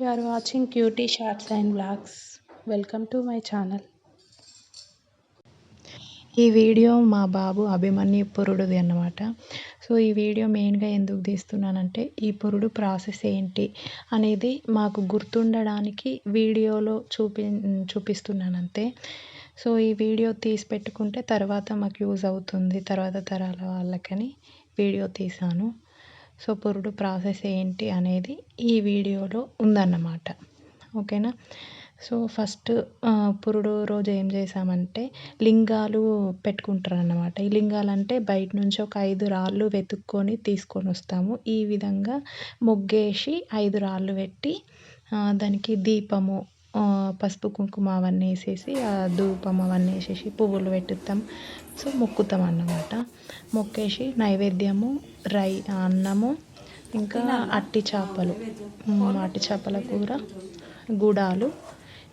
You are watching cutie shorts and blogs welcome to my channel ఈ video మా బాబు అభిమన్యు పురుడుది అన్నమాట. సో ఈ వీడియో మెయిన్గా ఎందుకు తీస్తున్నానంటే ఈ పురుడు ప్రాసెస్ ఏంటి అనేది మాకు గుర్తుండడానికి వీడియోలో చూపి చూపిస్తున్నాను అంతే సో ఈ వీడియో తీసి పెట్టుకుంటే తర్వాత మాకు యూజ్ అవుతుంది. తర్వాత తరాల వాళ్ళకని వీడియో తీసాను. సో పురుడు ప్రాసెస్ ఏంటి అనేది ఈ వీడియోలో ఉందన్నమాట. ఓకేనా? సో ఫస్ట్ పురుడు రోజు ఏం చేసామంటే లింగాలు పెట్టుకుంటారు అన్నమాట ఈ లింగాలు అంటే బయట నుంచి ఒక ఐదు రాళ్ళు వెతుక్కొని తీసుకొని వస్తాము. ఈ విధంగా ముగ్గేసి ఐదు రాళ్ళు పెట్టి దానికి దీపము పసుపు కుంకుమ అవన్నీ వేసేసి ఆ ధూపం అవన్నీ వేసేసి పువ్వులు పెట్టుతాం సో మొక్కుతాం అన్నమాట. మొక్కేసి నైవేద్యము రై అన్నము ఇంకా అట్టి చేపలు అట్టి చేపల కూర గుడాలు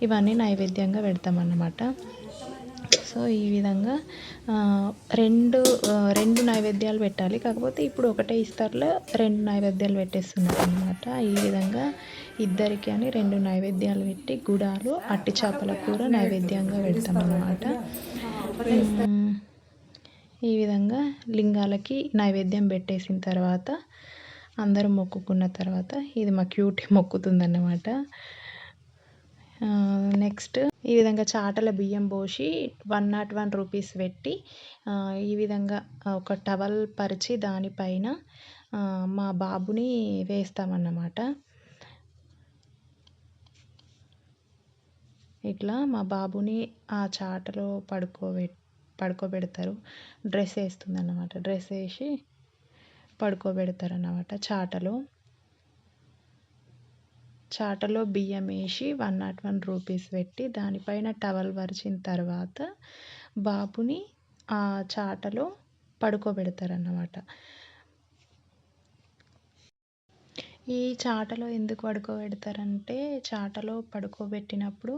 ఇవన్నీ నైవేద్యంగా పెడతామన్నమాట సో ఈ విధంగా రెండు రెండు నైవేద్యాలు పెట్టాలి. కాకపోతే ఇప్పుడు ఒకటే ఇస్తారులో రెండు నైవేద్యాలు పెట్టేస్తున్నారు అనమాట ఈ విధంగా ఇద్దరికి అని రెండు నైవేద్యాలు పెట్టి గుడాలు అట్టి చేపల కూర నైవేద్యంగా పెడతాం అన్నమాట ఈ విధంగా లింగాలకి నైవేద్యం పెట్టేసిన తర్వాత అందరూ మొక్కుకున్న తర్వాత ఇది మా క్యూటీ మొక్కుతుందన్నమాట. నెక్స్ట్ ఈ విధంగా చాటల బియ్యం పోసి వన్ నాట్ వన్ రూపీస్ పెట్టి ఈ విధంగా ఒక టవల్ పరిచి దానిపైన మా బాబుని వేస్తామన్నమాట. ఇట్లా మా బాబుని ఆ చాటలో పడుకోబె పడుకోబెడతారు. డ్రెస్ వేస్తుంది అన్నమాట డ్రెస్ వేసి పడుకోబెడతారు అన్నమాట చాటలో. చాటలో బియ్యం వేసి వన్ నాట్ వన్ రూపీస్ పెట్టి దానిపైన టవల్ పరిచిన తర్వాత బాబుని ఆ చాటలో పడుకోబెడతారు అన్నమాట ఈ చాటలో ఎందుకు పడుకోబెడతారంటే చాటలో పడుకోబెట్టినప్పుడు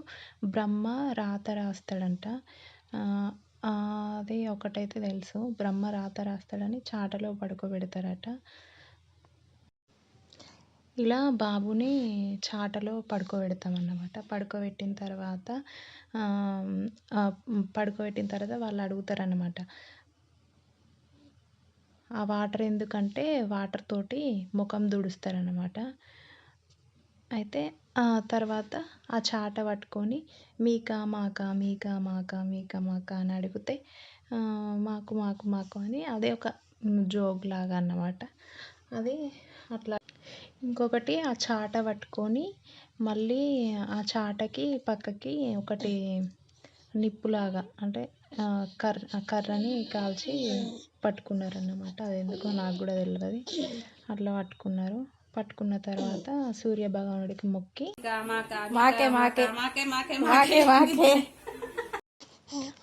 బ్రహ్మ రాత రాస్తాడంట. అది ఒకటైతే తెలుసు. బ్రహ్మ రాత రాస్తాడని చాటలో పడుకోబెడతారట. ఇలా బాబుని చాటలో పడుకోబెడతాం అన్నమాట పడుకోబెట్టిన తర్వాత పడుకోబెట్టిన తర్వాత వాళ్ళు అడుగుతారన్నమాట. ఆ వాటర్ ఎందుకంటే వాటర్ తోటి ముఖం తుడుస్తారనమాట అయితే ఆ తర్వాత ఆ చాట పట్టుకొని మీకా మాకా మీకా మాకా మీకా మాకా అని అడిగితే మాకు మాకు మాకు అని అదే ఒక జోక్ లాగా అన్నమాట. అది అట్లా. ఇంకొకటి ఆ చాట పట్టుకొని మళ్ళీ ఆ చాటకి పక్కకి ఒకటి నిప్పులాగా అంటే కర్ర కర్రని కాల్చి పట్టుకున్నారన్నమాట. అది ఎందుకో నాకు కూడా తెలియదు అట్లా పట్టుకున్నారు. పట్టుకున్న తర్వాత సూర్య భగవానుడికి మొక్కి మాకే మాకే మాకే మాకే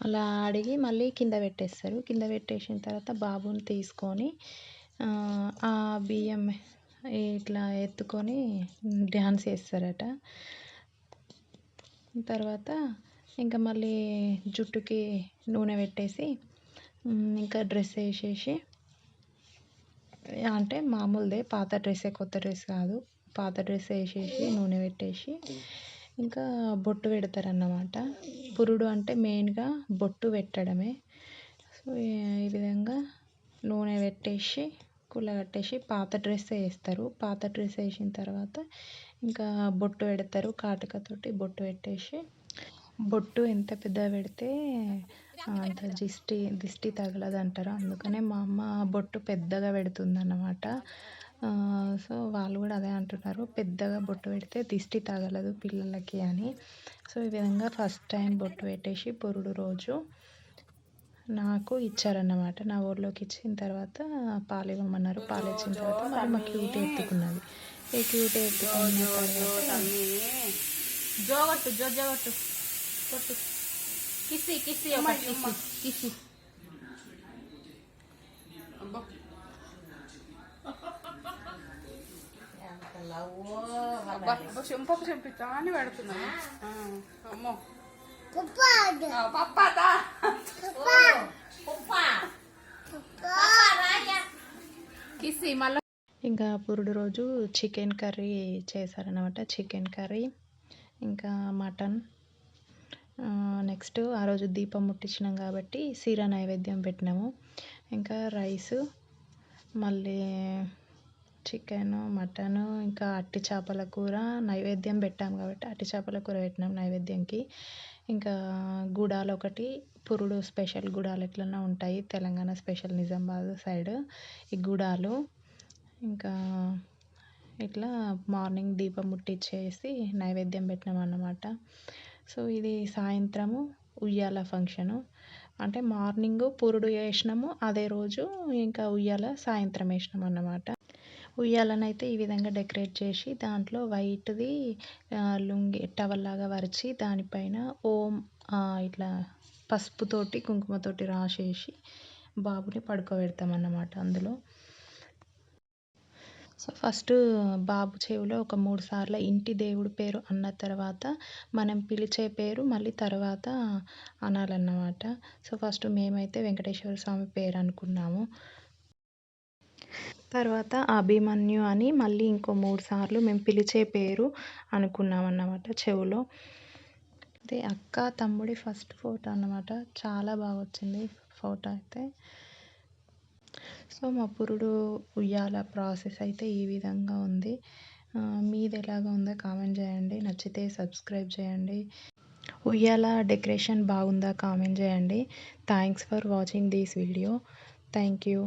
అలా అడిగి మళ్ళీ కింద పెట్టేస్తారు. కింద పెట్టేసిన తర్వాత బాబుని తీసుకొని ఆ బియ్యం ఇట్లా ఎత్తుకొని డ్యాన్స్ వేస్తారట తర్వాత ఇంకా మళ్ళీ జుట్టుకి నూనె పెట్టేసి ఇంకా డ్రెస్ వేసేసి అంటే మామూలుదే పాత డ్రెస్సే కొత్త డ్రెస్ కాదు. పాత డ్రెస్ వేసేసి నూనె పెట్టేసి ఇంకా బొట్టు పెడతారన్నమాట. పురుడు అంటే మెయిన్గా బొట్టు పెట్టడమే. సో ఈ విధంగా నూనె పెట్టేసి కట్టేసి పాత డ్రెస్ వేస్తారు. పాత డ్రెస్ వేసిన తర్వాత ఇంకా బొట్టు పెడతారు. కాటుకతోటి బొట్టు పెట్టేసి బొట్టు ఎంత పెద్దగా పెడితే అంత దిష్టి దిష్టి తగలదు అంటారు అందుకనే మా అమ్మ బొట్టు పెద్దగా పెడుతుందన్నమాట. సో వాళ్ళు కూడా అదే అంటున్నారు. పెద్దగా బొట్టు పెడితే దిష్టి తగలదు పిల్లలకి అని. సో ఈ విధంగా ఫస్ట్ టైం బొట్టు పెట్టేసి పొరుడు రోజు నాకు ఇచ్చారన్నమాట. నా ఊర్లోకి ఇచ్చిన తర్వాత పాలు ఇవ్వమన్నారు. పాలు ఇచ్చిన తర్వాత మళ్ళీ మా క్యూట్ ఎత్తుకున్నది. ఈ క్యూట్ ఎత్తుకున్న తర్వాత జోగొట్టు జో జోగొట్టు. కొట్టు కిసి కిసి కిసి కిసి చెంప చెంపిస్తా అని పెడుతున్నాను అమ్మో. పప్పాదా? కిసి మళ్ళీ. ఇంకా పురుడు రోజు చికెన్ కర్రీ చేశారనమాట చికెన్ కర్రీ. ఇంకా మటన్. నెక్స్ట్ ఆ రోజు దీపం ముట్టించినాం కాబట్టి సీర నైవేద్యం పెట్టినాము. ఇంకా రైసు మళ్ళీ చికెను మటను ఇంకా అట్టి చేపల కూర నైవేద్యం పెట్టాము కాబట్టి అట్టి చేపల కూర పెట్టినాం నైవేద్యంకి. ఇంకా గుడాలు ఒకటి పురుడు స్పెషల్ గుడాలు ఎట్లన్నా ఉంటాయి తెలంగాణ స్పెషల్ నిజామాబాద్ సైడ్ ఈ గుడాలు. ఇంకా ఇట్లా మార్నింగ్ దీపం ముట్టించేసి నైవేద్యం పెట్టినాం అన్నమాట సో ఇది సాయంత్రము ఉయ్యాల ఫంక్షను. అంటే మార్నింగ్ పురుడు వేసినాము అదే రోజు ఇంకా ఉయ్యాల సాయంత్రం వేసినాం అన్నమాట. ఉయ్యాలనైతే ఈ విధంగా డెకరేట్ చేసి దాంట్లో వైట్ది లుంగి టవల్ లాగా వరిచి దానిపైన ఓం ఇట్లా పసుపుతోటి కుంకుమతోటి రాసేసి బాబుని పడుకోబెడతాం అన్నమాట అందులో. సో ఫస్ట్ బాబు చెవిలో ఒక మూడు సార్లు ఇంటి దేవుడు పేరు అన్న తర్వాత మనం పిలిచే పేరు మళ్ళీ తర్వాత అనాలన్నమాట. సో ఫస్ట్ మేమైతే వెంకటేశ్వర స్వామి పేరు అనుకున్నాము. తర్వాత అభిమన్యు అని మళ్ళీ ఇంకో మూడు సార్లు మేము పిలిచే పేరు అనుకున్నాం అన్నమాట చెవులో. అదే అక్క తమ్ముడి ఫస్ట్ ఫోటో అన్నమాట. చాలా బాగా వచ్చింది ఫోటో అయితే. సో మా పురుడు ఉయ్యాల ప్రాసెస్ అయితే ఈ విధంగా ఉంది. మీది ఎలాగ ఉందో కామెంట్ చేయండి. నచ్చితే సబ్స్క్రైబ్ చేయండి. ఉయ్యాల డెకరేషన్ బాగుందా కామెంట్ చేయండి. Thanks for watching this video. Thank you.